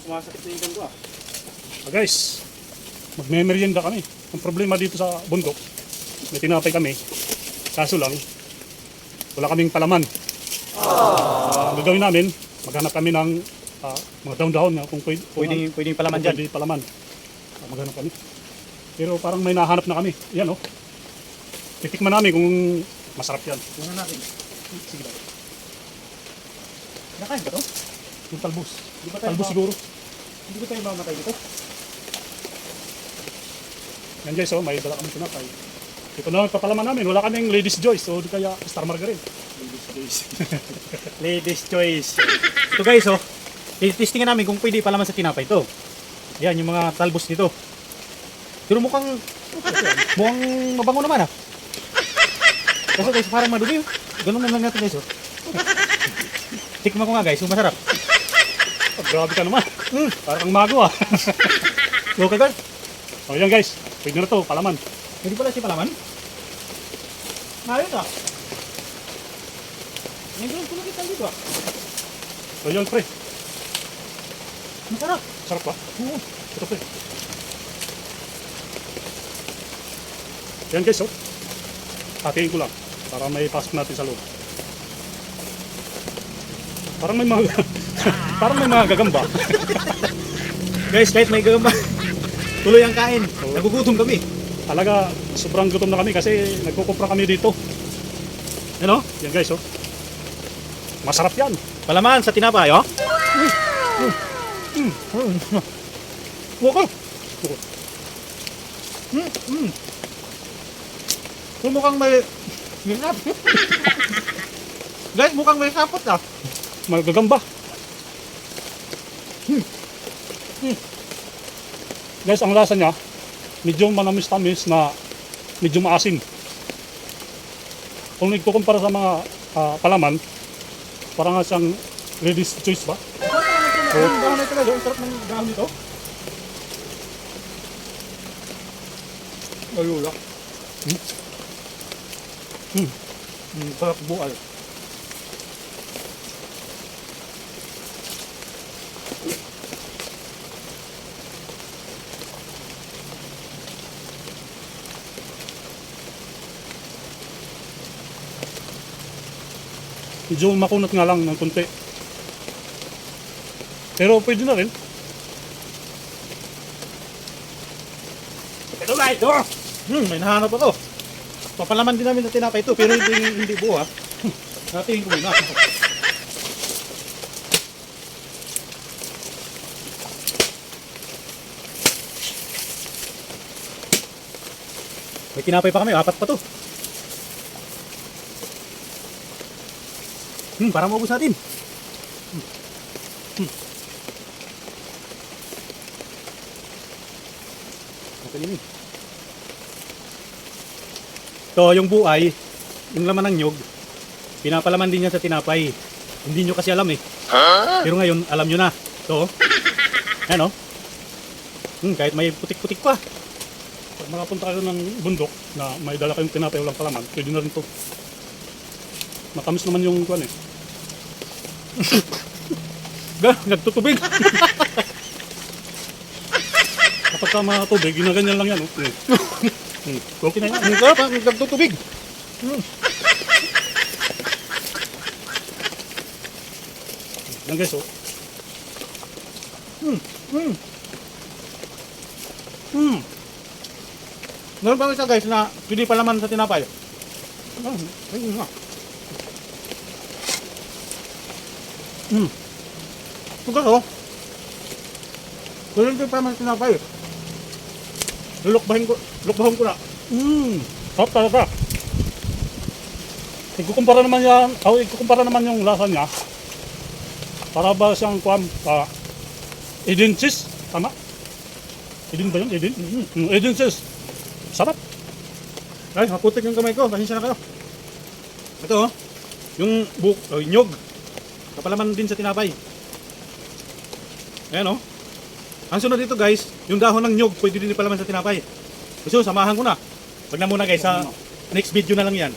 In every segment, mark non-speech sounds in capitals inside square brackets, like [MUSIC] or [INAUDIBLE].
Parang sumasakit na yung ganito ah. Ah, guys, magme-merienda kami. Ang problema dito sa bundok, may tinapay kami. Kaso lang, wala kaming palaman. Ah, ang gagawin namin, maghanap kami ng ah, mga daon-daon na kung pwede, kung Pwedeng, pwedeng ang- palaman kung dyan. pwede palaman. Ah, maghanap kami. Pero parang may nahanap na kami. Yan oh. Titikman namin kung masarap yan. Tingnan natin. Sige ba? Nakain ka to? Yung talbos. Di ba tayo Talbos siguro. Hindi ba tayo mamatay dito? Yan guys, oh, may dala kami tinapay. Ito na ang papalaman namin. Wala kaming ladies choice. So, di kaya star margarine. Ladies choice. [LAUGHS] Ladies choice. Ito guys oh. Testingan namin kung pwede palaman sa tinapay ito. Yan yung mga talbos nito. Pero mukhang mukhang mabango naman ah. Kasi guys parang madumi oh. Ganun na lang natin guys oh. [LAUGHS] Tikman ko nga guys, kung masarap. Grabe ka naman. Parang kang mago ah. Okay guys, so yan guys, pwede na to, palaman. hindi pala si palaman. Ayos ah. Ngayon ko nakita dito ah. So yan pre, Masarap. sarap ba? Oo. Ito pre. Yan guys, oh. Hatiin ko lang para may pasok natin sa loob. Parang may mga [LAUGHS] parang may mga gagamba. Guys, kahit may gagamba, tuloy ang kain. Oo. Nagugutom kami. Talaga sobrang gutom na kami kasi nagkukupra kami dito. Ano? Yan guys, oh. Masarap yan. Palaman sa tinapay, oh. Wako. Mm, mm. Kung mukhang may... [LAUGHS] Guys, mukhang may sapot ah. Gagamba. Guys, ang lasa niya, medyo manamis-tamis na medyo maasim. Kung ikukumpara sa mga ah, palaman, parang nga siyang ladies choice ba? Ang dahon na talaga, ang sarap ng dahon nito. Ayula. Hmm. Hmm. Mm, sarap bual. Medyo makunat nga lang ng konti. Pero pwede na rin. Ito na ito! Hmm, may nahanap ako. Papalaman din namin sa tinapay ito, pero hindi, [LAUGHS] hindi buo ha. Natingin ko muna. May tinapay pa kami, apat pa to. Hmm, para maubos natin. Hmm. Hmm. Yun eh. So, yung buay, yung laman ng nyog, pinapalaman din niya sa tinapay. Hindi nyo kasi alam eh. Pero ngayon, alam nyo na. So, [LAUGHS] ano? Hmm, kahit may putik-putik pa. Pag makapunta kayo ng bundok na may dala kayong tinapay walang palaman, pwede na rin to. Matamis naman yung kuan eh. Ga, nagtutubig. Kapag ka mga tubig, ginaganyan lang yan. Oh. Mm. Mm. Okay na yan. Ang ha, nagtutubig. Yan guys, oh. Hmm, hmm. Mm. Meron pa isa guys na pwede palaman sa tinapay. Ah, Ayun nga. Mm. Ito kaso, kung hindi palaman sa tinapay, lulukbahin ko, lukbahin ko na. Mm. Sarap talaga. Ikukumpara naman yan, oh, ikukumpara naman yung lasa niya. Para ba siyang kuan, ah, Eden cheese, tama? Eden ba yun? Eden? Mm, Eden cheese. Sarap. Ay, maputik yung kamay ko. Pasensya na kayo. Ito, oh. Yung buk, oh, yung nyog. Kapalaman din sa tinapay. Ayan, oh. Ang sunod dito, guys, yung dahon ng nyog, pwede din ipalaman sa tinapay. So, samahan ko na. Wag na muna, guys, sa next video na lang yan.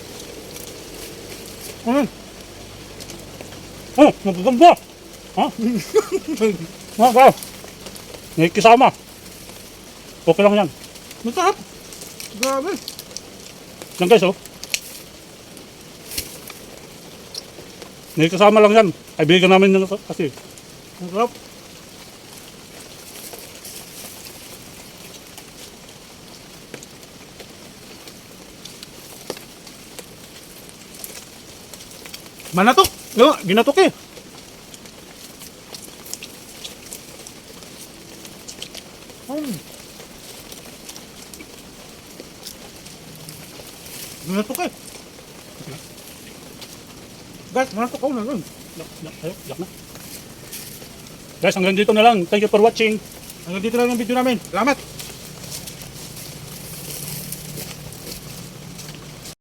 Mm. Oh, magagamba. Ha? [LAUGHS] Wow, wow. May kasama. Okay lang yan. Masarap. Grabe. Yan guys, oh. May kasama lang yan. Kaibigan namin yan kasi. Masarap. Manatok. No, ginatok eh. Mm. Ginatok eh. Guys, manatok ako na rin. Yak, yak, yak, yak na. Guys, hanggang dito na lang. Thank you for watching. Hanggang dito lang yung video namin. Salamat!